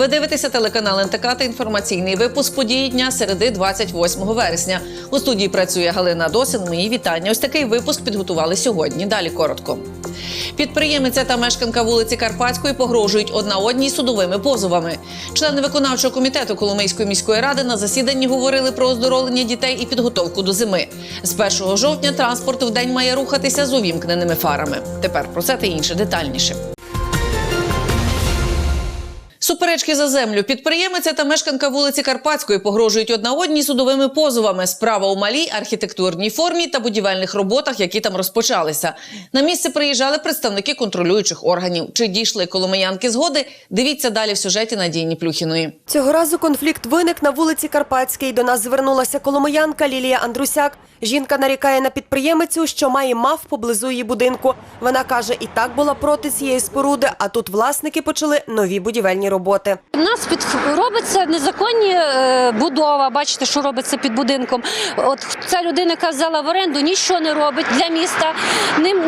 Ви дивитеся телеканал НТК та інформаційний випуск події дня середи 28 вересня. У студії працює Галина Досин. Мої вітання. Ось такий випуск підготували сьогодні. Далі коротко. Підприємиця та мешканка вулиці Карпатської погрожують одна одній судовими позовами. Члени виконавчого комітету Коломийської міської ради на засіданні говорили про оздоровлення дітей і підготовку до зими. З 1 жовтня транспорт в день має рухатися з увімкненими фарами. Тепер про це та інше детальніше. Суперечки за землю. Підприємиця та мешканка вулиці Карпатської погрожують одна одній судовими позовами. Справа у малій архітектурній формі та будівельних роботах, які там розпочалися. На місце приїжджали представники контролюючих органів. Чи дійшли коломиянки згоди? Дивіться далі в сюжеті Надії Плюхіної. Цього разу конфлікт виник на вулиці Карпатській. До нас звернулася коломиянка Лілія Андрусяк. Жінка нарікає на підприємицю, що має мав поблизу її будинку. Вона каже, і так була проти цієї споруди, а тут власники почали нові будівельні роботи. У нас під робиться незаконні е, будова. Бачите, що робиться під будинком. От ця людина, яка взяла в оренду, нічого не робить для міста.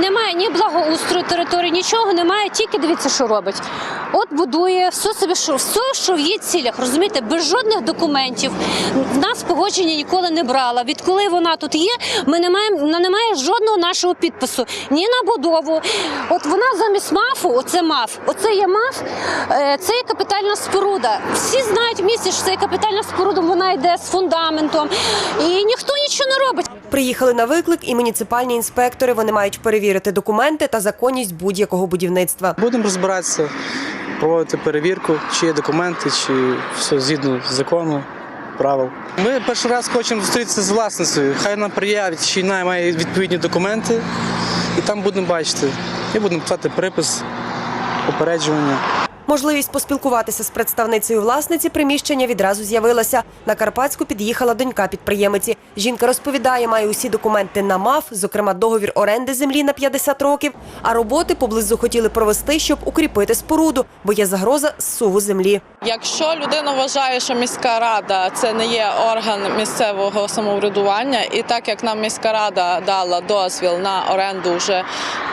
Немає ні благоустрою території, нічого немає. Тільки дивіться, що робить. От будує все собі, що все, що в її цілях, розумієте, без жодних документів. В нас погодження ніколи не брала. Відколи вона тут є, ми не маємо вона не має жодного нашого підпису ні на будову. От вона замість мафу, оце маф, оце є маф, е, це є капітальна споруда. Всі знають в місті, що це є капітальна споруда, вона йде з фундаментом, і ніхто нічого не робить. Приїхали на виклик і муніципальні інспектори. Вони мають перевірити документи та законність будь-якого будівництва. Будемо розбиратися, проводити перевірку, чи є документи, чи все згідно закону, правил. Ми перший раз хочемо зустрітися з власницею. Хай нам приявить, чи вона має відповідні документи, і там будемо бачити. І будемо писати припис, попереджування. Можливість поспілкуватися з представницею власниці приміщення відразу з'явилася. На Карпатську під'їхала донька підприємиці. Жінка розповідає, має усі документи на МАФ, зокрема договір оренди землі на 50 років. А роботи поблизу хотіли провести, щоб укріпити споруду, бо є загроза зсуву землі. Якщо людина вважає, що міська рада це не є орган місцевого самоврядування, і так як нам міська рада дала дозвіл на оренду вже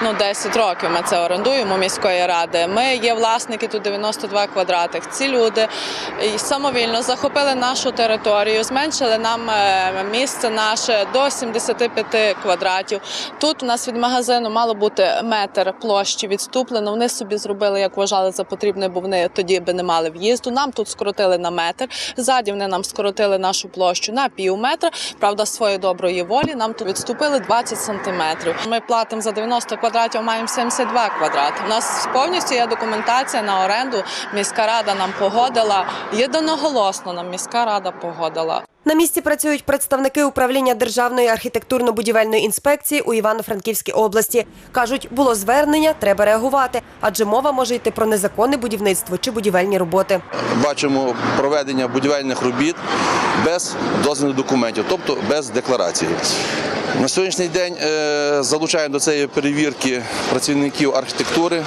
ну 10 років, ми це орендуємо міської ради. Ми є власники тут 92 квадратних. Ці люди самовільно захопили нашу територію, зменшили нам е, місце наше до 75 квадратів. Тут у нас від магазину мало бути метр площі відступлено. Вони собі зробили, як вважали за потрібне, бо вони тоді би не мали в'їзду. Нам тут скоротили на метр. Ззаді вони нам скоротили нашу площу на пів метра. Правда, своєї доброї волі нам тут відступили 20 сантиметрів. Ми платимо за 90 квадратів, маємо 72 квадрати. У нас повністю є документація на оренду. Міська рада нам погодила. Єдиноголосно нам міська рада погодила. На місці працюють представники управління Державної архітектурно-будівельної інспекції у Івано-Франківській області. Кажуть, було звернення, треба реагувати, адже мова може йти про незаконне будівництво чи будівельні роботи. бачимо проведення будівельних робіт без дозвільних документів, тобто без декларації. На сьогоднішній день е, залучаємо до цієї перевірки працівників архітектури,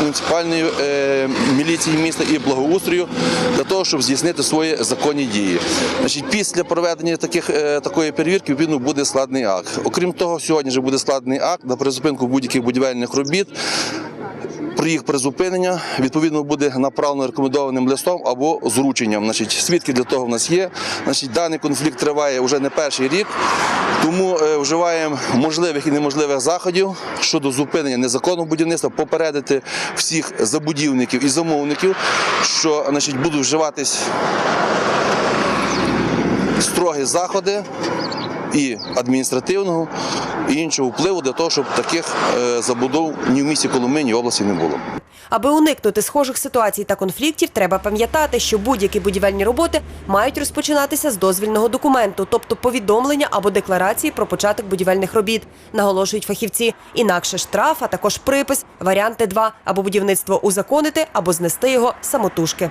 муніципальної е, міліції міста і благоустрою для того, щоб здійснити свої законні дії. Значить, після проведення таких, е, такої перевірки відповідно буде складний акт. Окрім того, сьогодні вже буде складний акт на призупинку будь-яких будівельних робіт. Про їх призупинення відповідно буде направлено рекомендованим листом або зрученням. Значить, свідки для того в нас є. Значить, даний конфлікт триває вже не перший рік, тому е, вживаємо можливих і неможливих заходів щодо зупинення незаконного будівництва, попередити всіх забудівників і замовників, що значить, будуть вживатись строгі заходи і адміністративного, і іншого впливу для того, щоб таких е, забудов ні в місті Коломиї, ні в області не було. Аби уникнути схожих ситуацій та конфліктів, треба пам'ятати, що будь-які будівельні роботи мають розпочинатися з дозвільного документу, тобто повідомлення або декларації про початок будівельних робіт, наголошують фахівці. Інакше штраф, а також припис, варіанти 2 або будівництво узаконити, або знести його самотужки.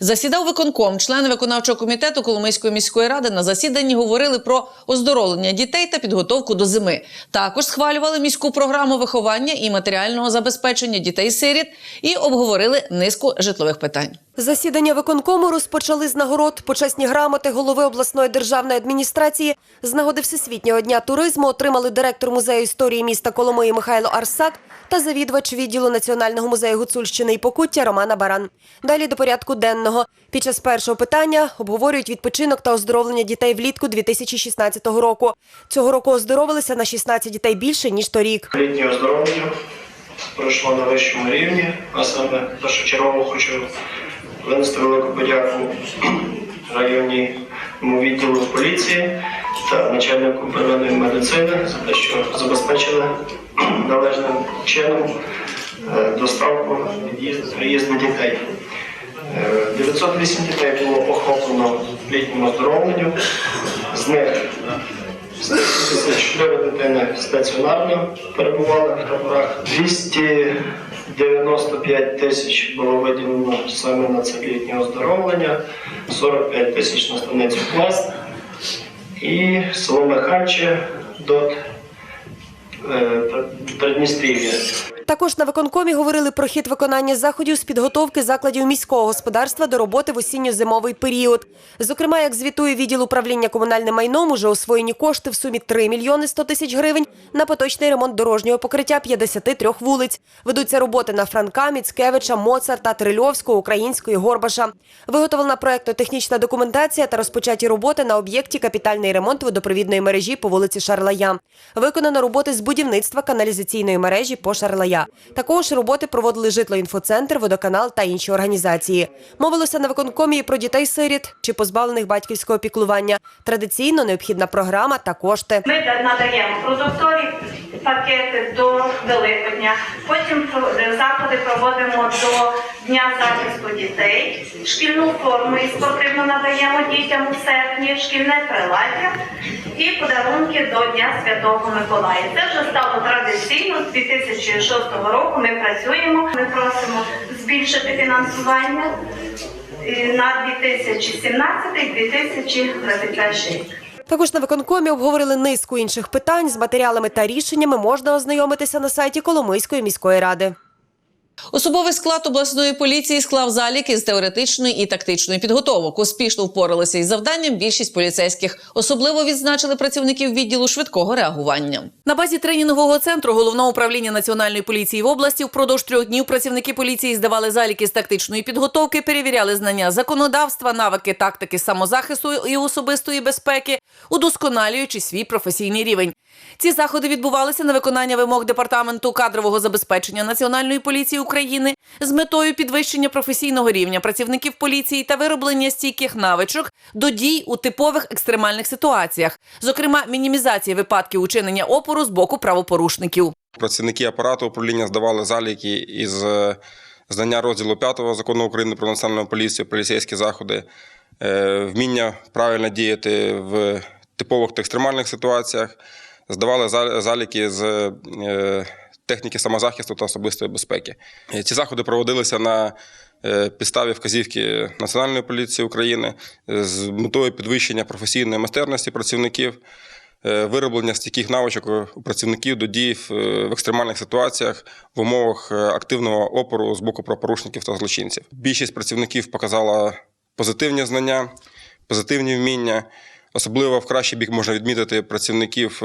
Засідав виконком. Члени виконавчого комітету Коломийської міської ради на засіданні говорили про оздоровлення дітей та підготовку до зими. Також схвалювали міську програму виховання і матеріального забезпечення дітей-сиріт і обговорили низку житлових питань. Засідання виконкому розпочали з нагород. Почесні грамоти голови обласної державної адміністрації з нагоди Всесвітнього дня туризму отримали директор музею історії міста Коломиї Михайло Арсак та завідувач відділу Національного музею Гуцульщини і Покуття Романа Баран. Далі до порядку денного. Під час першого питання обговорюють відпочинок та оздоровлення дітей влітку 2016 року. Цього року оздоровилися на 16 дітей більше ніж торік. Літнє оздоровлення пройшло на вищому рівні, а саме першочергово хочу винести велику подяку районному відділу поліції та начальнику первинної медицини за те, що забезпечили належним чином е, доставку приїзду дітей. Е, 908 дітей було охоплено літнім оздоровленням. З них 154 дитини стаціонарно перебували в таборах. 295 тисяч було виділено саме на це літнє оздоровлення, 45 тисяч на станицю пласт і село Михальче до Придністрів'я. Також на виконкомі говорили про хід виконання заходів з підготовки закладів міського господарства до роботи в осінньо-зимовий період. Зокрема, як звітує відділ управління комунальним майном, уже освоєні кошти в сумі 3 мільйони 100 тисяч гривень на поточний ремонт дорожнього покриття 53 вулиць. Ведуться роботи на Франка, Міцкевича, Моцарта, Трильовського, Української, Горбаша. Виготовлена проектно-технічна документація та розпочаті роботи на об'єкті капітальний ремонт водопровідної мережі по вулиці Шарлая. Виконано роботи з будівництва каналізаційної мережі по Шарлая. Також роботи проводили житлоінфоцентр, водоканал та інші організації. Мовилося на виконкомі і про дітей-сиріт чи позбавлених батьківського піклування. Традиційно необхідна програма та кошти. Ми надаємо продуктові пакети до Великодня. Потім заходи проводимо до Дня захисту дітей. Шкільну форму і спортивну надаємо дітям у серпні, шкільне приладдя і подарунки до Дня Святого Миколая. Це вже стало традиційно. З 2006 року ми працюємо. Ми просимо збільшити фінансування е, на 2017-2021 рік. Також на виконкомі обговорили низку інших питань з матеріалами та рішеннями можна ознайомитися на сайті Коломийської міської ради. Особовий склад обласної поліції склав заліки з теоретичної і тактичної підготовок. Успішно впоралися із завданням більшість поліцейських. Особливо відзначили працівників відділу швидкого реагування. На базі тренінгового центру головного управління національної поліції в області впродовж трьох днів працівники поліції здавали заліки з тактичної підготовки, перевіряли знання законодавства, навики тактики самозахисту і особистої безпеки, удосконалюючи свій професійний рівень. Ці заходи відбувалися на виконання вимог департаменту кадрового забезпечення Національної поліції України з метою підвищення професійного рівня працівників поліції та вироблення стійких навичок до дій у типових екстремальних ситуаціях, зокрема мінімізація випадків учинення опору з боку правопорушників. Працівники апарату управління здавали заліки із е, знання розділу 5 закону України про національну поліцію, поліцейські заходи, е, вміння правильно діяти в типових та екстремальних ситуаціях, здавали зал- заліки з е, техніки самозахисту та особистої безпеки. Е, Ці заходи проводилися на е, підставі вказівки Національної поліції України е, з метою підвищення професійної майстерності працівників вироблення стійких навичок у працівників до дій в екстремальних ситуаціях в умовах активного опору з боку правопорушників та злочинців. Більшість працівників показала позитивні знання, позитивні вміння. Особливо в кращий бік можна відмітити працівників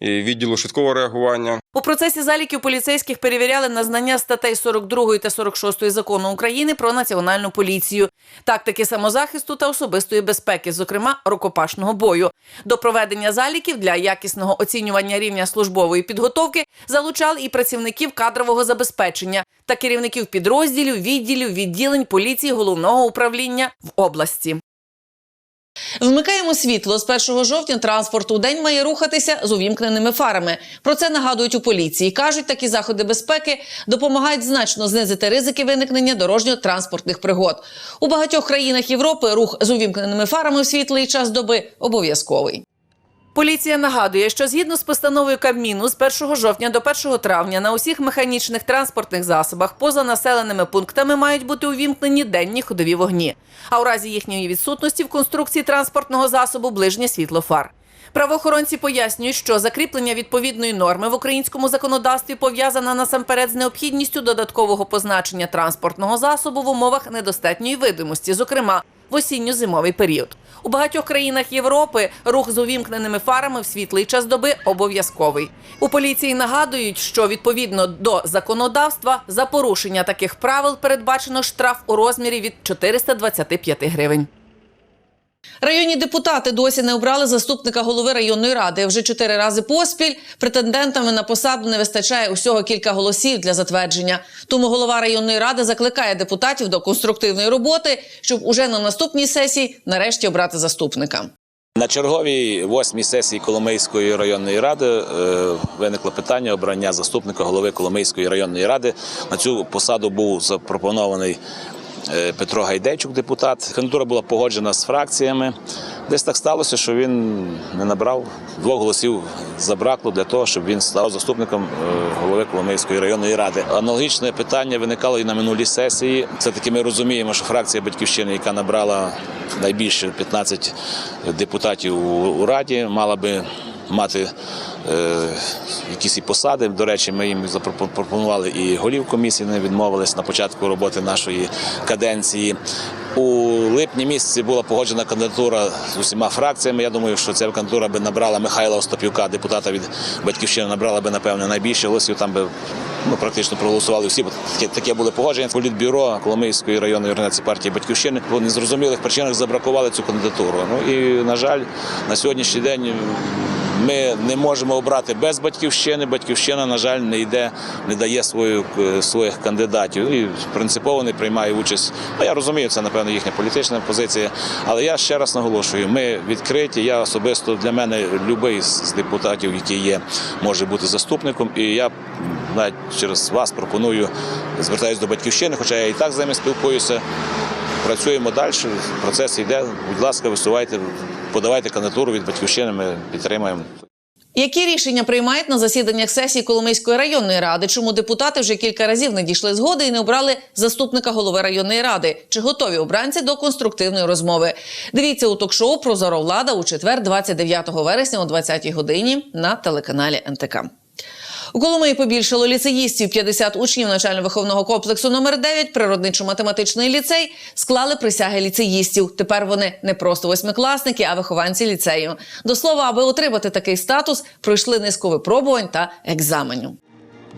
відділу швидкого реагування, У процесі заліків поліцейських перевіряли на знання статей 42 та 46 закону України про національну поліцію, тактики самозахисту та особистої безпеки, зокрема рукопашного бою. До проведення заліків для якісного оцінювання рівня службової підготовки залучали і працівників кадрового забезпечення та керівників підрозділів, відділів, відділень поліції головного управління в області. Вмикаємо світло. З 1 жовтня транспорт у день має рухатися з увімкненими фарами. Про це нагадують у поліції. Кажуть, такі заходи безпеки допомагають значно знизити ризики виникнення дорожньо-транспортних пригод. У багатьох країнах Європи рух з увімкненими фарами в світлий час доби обов'язковий. Поліція нагадує, що згідно з постановою Кабміну з 1 жовтня до 1 травня на усіх механічних транспортних засобах поза населеними пунктами мають бути увімкнені денні ходові вогні, а у разі їхньої відсутності в конструкції транспортного засобу ближнє світло фар. Правоохоронці пояснюють, що закріплення відповідної норми в українському законодавстві пов'язане насамперед з необхідністю додаткового позначення транспортного засобу в умовах недостатньої видимості, зокрема в осінньо-зимовий період. У багатьох країнах Європи рух з увімкненими фарами в світлий час доби обов'язковий. У поліції нагадують, що відповідно до законодавства за порушення таких правил передбачено штраф у розмірі від 425 гривень. Районні депутати досі не обрали заступника голови районної ради. Вже чотири рази поспіль претендентами на посаду не вистачає усього кілька голосів для затвердження. Тому голова районної ради закликає депутатів до конструктивної роботи, щоб уже на наступній сесії нарешті обрати заступника. На черговій восьмій сесії Коломийської районної ради е, виникло питання обрання заступника голови Коломийської районної ради. На цю посаду був запропонований Петро Гайдейчук, депутат. Кандидатура була погоджена з фракціями. Десь так сталося, що він не набрав двох голосів. Забракло для того, щоб він став заступником е, голови Коломийської районної ради. Аналогічне питання виникало і на минулій сесії. Все таки ми розуміємо, що фракція батьківщини, яка набрала найбільше 15 депутатів у раді, мала би мати е, якісь і посади. До речі, ми їм запропонували і голів комісії, не відмовились на початку роботи нашої каденції. У липні місяці була погоджена кандидатура з усіма фракціями. Я думаю, що ця кандидатура би набрала Михайла Остапюка, депутата від батьківщини, набрала би напевне найбільше голосів. Там би ну, практично проголосували всі, бо таке, таке були погодження. Політбюро Коломийської районної організації партії Батьківщини по незрозумілих причинах забракували цю кандидатуру. Ну і на жаль, на сьогоднішній день. Ми не можемо обрати без батьківщини. Батьківщина, на жаль, не йде, не дає свою, своїх кандидатів і принципово не приймає участь. Ну, я розумію, це напевно їхня політична позиція. Але я ще раз наголошую: ми відкриті. Я особисто для мене будь-який з депутатів, який є, може бути заступником. І я навіть через вас пропоную звертаюся до батьківщини, хоча я і так з ними спілкуюся. Працюємо далі. Процес йде. Будь ласка, висувайте, подавайте кандидатуру від батьківщини. Ми підтримаємо. Які рішення приймають на засіданнях сесії Коломийської районної ради? Чому депутати вже кілька разів не дійшли згоди і не обрали заступника голови районної ради? Чи готові обранці до конструктивної розмови? Дивіться у ток-шоу «Прозоро влада» у четвер, 29 вересня о 20-й годині на телеканалі НТК. У Коломиї побільшало ліцеїстів. 50 учнів навчально-виховного комплексу номер 9 природничо-математичний ліцей склали присяги ліцеїстів. Тепер вони не просто восьмикласники, а вихованці ліцею. До слова, аби отримати такий статус, пройшли низку випробувань та екзаменів.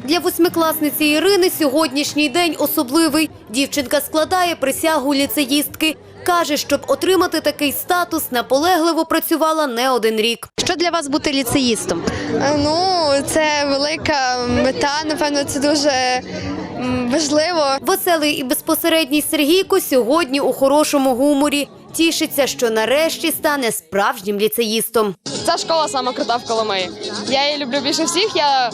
Для восьмикласниці Ірини сьогоднішній день особливий. Дівчинка складає присягу ліцеїстки. Каже, щоб отримати такий статус, наполегливо працювала не один рік. Що для вас бути ліцеїстом? Е, Ну, це велика мета. Напевно, це дуже важливо. Веселий і безпосередній Сергійко сьогодні у хорошому гуморі. Тішиться, що нарешті стане справжнім ліцеїстом. Ця школа сама крута в Коломиї. Я її люблю більше всіх. Я,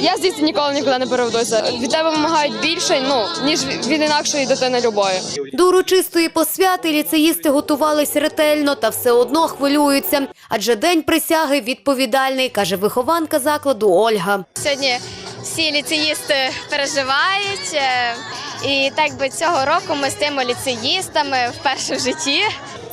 я з дітей ніколи нікуди не переведуся. Від тебе вимагають більше, ну ніж від інакшої дитини любої. До урочистої посвяти ліцеїсти готувались ретельно та все одно хвилюються. Адже день присяги відповідальний, каже вихованка закладу Ольга. Сьогодні всі ліцеїсти переживають. е, І так би цього року ми з тими ліцеїстами вперше в житті.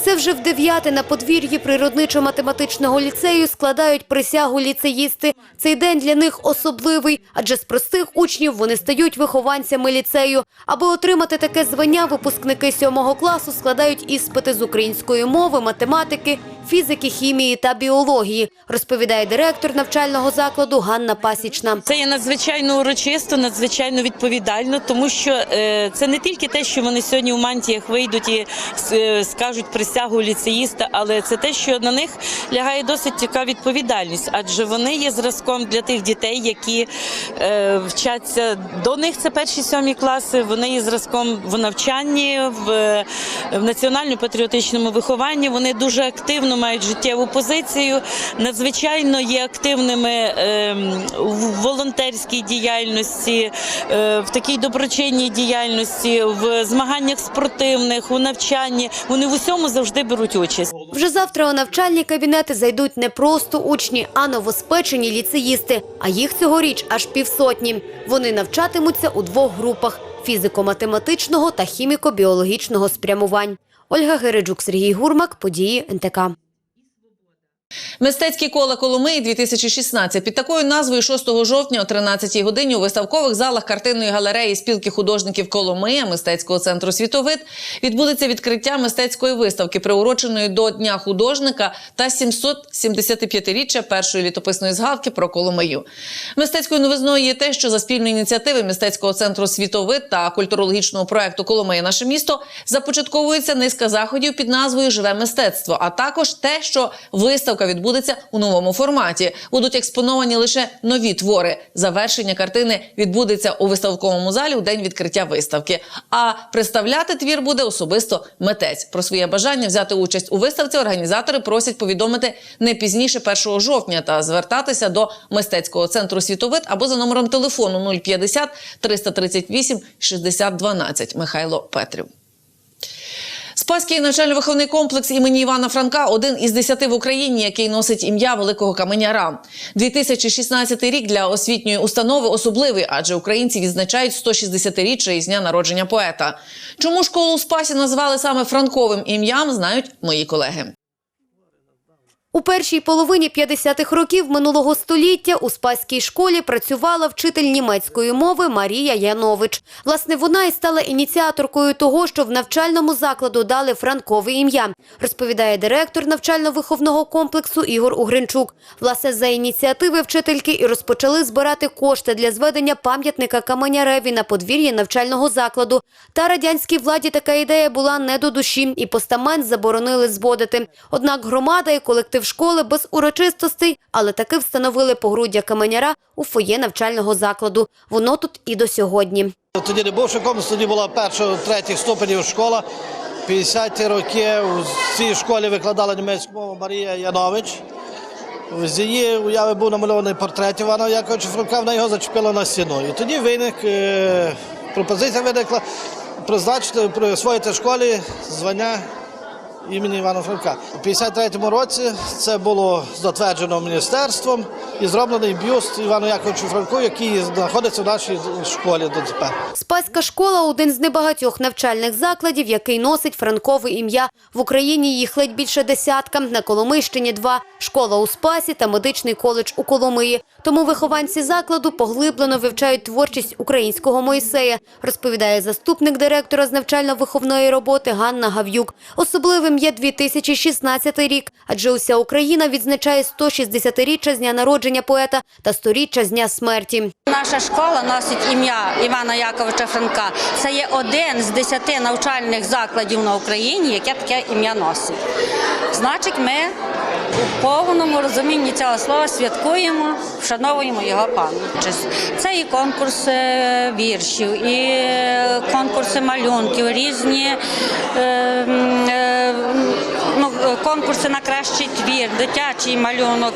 Це вже в дев'яте на подвір'ї природничо-математичного ліцею складають присягу ліцеїсти. Цей день для них особливий, адже з простих учнів вони стають вихованцями ліцею. Аби отримати таке звання, випускники сьомого класу складають іспити з української мови, математики, фізики, хімії та біології, розповідає директор навчального закладу Ганна Пасічна. Це є надзвичайно урочисто, надзвичайно відповідально, тому що е, це не тільки те, що вони сьогодні у мантіях вийдуть і е, скажуть присягу ліцеїста, але це те, що на них лягає досить така відповідальність, адже вони є зразком для тих дітей, які е, вчаться до них. Це перші сьомі класи. Вони є зразком в навчанні, в, в національно-патріотичному вихованні. Вони дуже активно мають життєву позицію, надзвичайно є активними ем, в волонтерській діяльності, е, в такій доброчинній діяльності, в змаганнях спортивних, у навчанні. Вони в усьому завжди беруть участь. Вже завтра у навчальні кабінети зайдуть не просто учні, а новоспечені ліцеїсти. А їх цьогоріч аж півсотні. Вони навчатимуться у двох групах – фізико-математичного та хіміко-біологічного спрямувань. Ольга Гереджук, Сергій Гурмак, події НТК. Мистецькі кола Коломиї 2016 під такою назвою 6 жовтня о 13 годині у виставкових залах картинної галереї спілки художників Коломия мистецького центру Світовид відбудеться відкриття мистецької виставки, приуроченої до Дня художника та 775-річчя першої літописної згадки про Коломию. Мистецькою новизною є те, що за спільної ініціативи мистецького центру Світовид та культурологічного проекту Коломия наше місто започатковується низка заходів під назвою Живе мистецтво, а також те, що виставка відбудеться у новому форматі. Будуть експоновані лише нові твори. Завершення картини відбудеться у виставковому залі у день відкриття виставки. А представляти твір буде особисто митець. Про своє бажання взяти участь у виставці організатори просять повідомити не пізніше 1 жовтня та звертатися до мистецького центру світовид або за номером телефону 050 338 60 12. Михайло Петрів. Спаський навчально-виховний комплекс імені Івана Франка один із десяти в Україні, який носить ім'я великого каменяра. 2016 рік для освітньої установи особливий, адже українці відзначають 160-річчя із дня народження поета. Чому школу Спасі назвали саме франковим ім'ям, знають мої колеги. У першій половині 50-х років минулого століття у Спаській школі працювала вчитель німецької мови Марія Янович. Власне, вона і стала ініціаторкою того, що в навчальному закладу дали франкове ім'я, розповідає директор навчально-виховного комплексу Ігор Угринчук. Власне, за ініціативи вчительки і розпочали збирати кошти для зведення пам'ятника Каменяреві на подвір'ї навчального закладу. Та радянській владі така ідея була не до душі, і постамент заборонили зводити. Однак громада і колектив школи без урочистостей, але таки встановили погруддя каменяра у фоє навчального закладу. Воно тут і до сьогодні. Тоді не був комплекс, тоді була перша, третіх ступенів школа. 50-ті роки у цій школі викладала німецьку мову Марія Янович. З її уяви був намальований портрет Івана Яковича Франка, вона його зачепила на стіну. І тоді виник, е, пропозиція виникла призначити, присвоїти школі звання імені Івана Франка. У 53-му році це було затверджено міністерством і зроблений бюст Івану Яковичу Франку, який знаходиться в нашій школі до тепер. Спаська школа – один з небагатьох навчальних закладів, який носить франкове ім'я. В Україні їх ледь більше десятка, на Коломийщині – два. Школа у Спасі та медичний коледж у Коломиї. Тому вихованці закладу поглиблено вивчають творчість українського Моїсея, розповідає заступник директора з навчально-виховної роботи Ганна Гав'юк. Особливим є 2016 рік, адже уся Україна відзначає 160-річчя з дня народження поета та 100-річчя з дня смерті. Наша школа носить ім'я Івана Яковича Франка. Це є один з десяти навчальних закладів на Україні, яке таке ім'я носить. Значить, ми у повному розумінні цього слова святкуємо, вшановуємо його пам'ять. Це і конкурси віршів, і е, конкурси малюнків, різні е, е, конкурси на кращий твір, дитячий малюнок.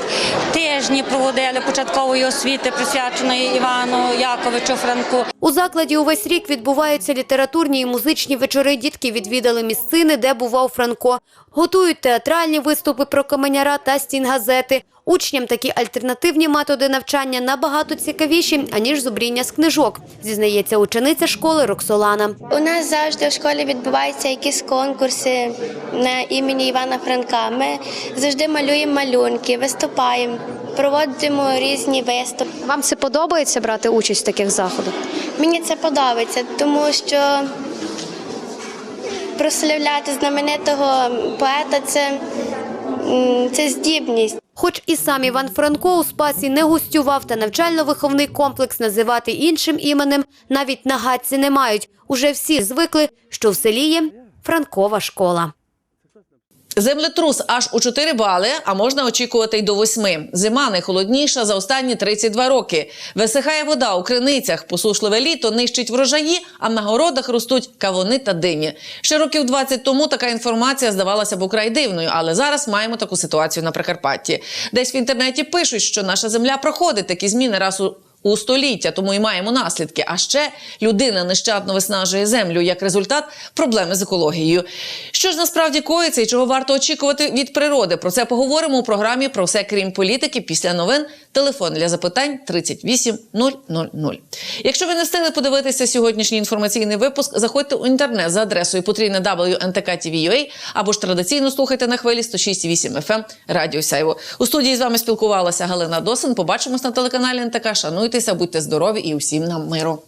Тижні проводили початкової освіти, присвяченої Івану Яковичу Франку. У закладі увесь рік відбуваються літературні і музичні вечори. Дітки відвідали місцини, де бував Франко. Готують театральні виступи про каменяра та стінгазети. Учням такі альтернативні методи навчання набагато цікавіші, аніж зубріння з книжок, зізнається учениця школи Роксолана. У нас завжди в школі відбуваються якісь конкурси на імені Івана Франка. Ми завжди малюємо малюнки, виступаємо, проводимо різні виступи. Вам це подобається брати участь в таких заходах? Мені це подобається, тому що прославляти знаменитого поета це, це здібність. Хоч і сам Іван Франко у Спасі не гостював та навчально-виховний комплекс називати іншим іменем навіть на гадці не мають. Уже всі звикли, що в селі є Франкова школа. Землетрус аж у 4 бали, а можна очікувати й до 8. Зима найхолодніша за останні 32 роки. Висихає вода у криницях, посушливе літо нищить врожаї, а на городах ростуть кавуни та дині. Ще років 20 тому така інформація здавалася б украй дивною, але зараз маємо таку ситуацію на Прикарпатті. Десь в інтернеті пишуть, що наша земля проходить такі зміни раз у у століття, тому і маємо наслідки. А ще людина нещадно виснажує землю. Як результат проблеми з екологією. Що ж насправді коїться і чого варто очікувати від природи? Про це поговоримо у програмі про все крім політики після новин. Телефон для запитань 38 000. Якщо ви не встигли подивитися сьогоднішній інформаційний випуск, заходьте у інтернет за адресою потрійне WNTK.TV.ua або ж традиційно слухайте на хвилі 106,8 FM Радіо Сяйво. У студії з вами спілкувалася Галина Досин. Побачимось на телеканалі НТК. Шануйтеся, будьте здорові і усім нам миру.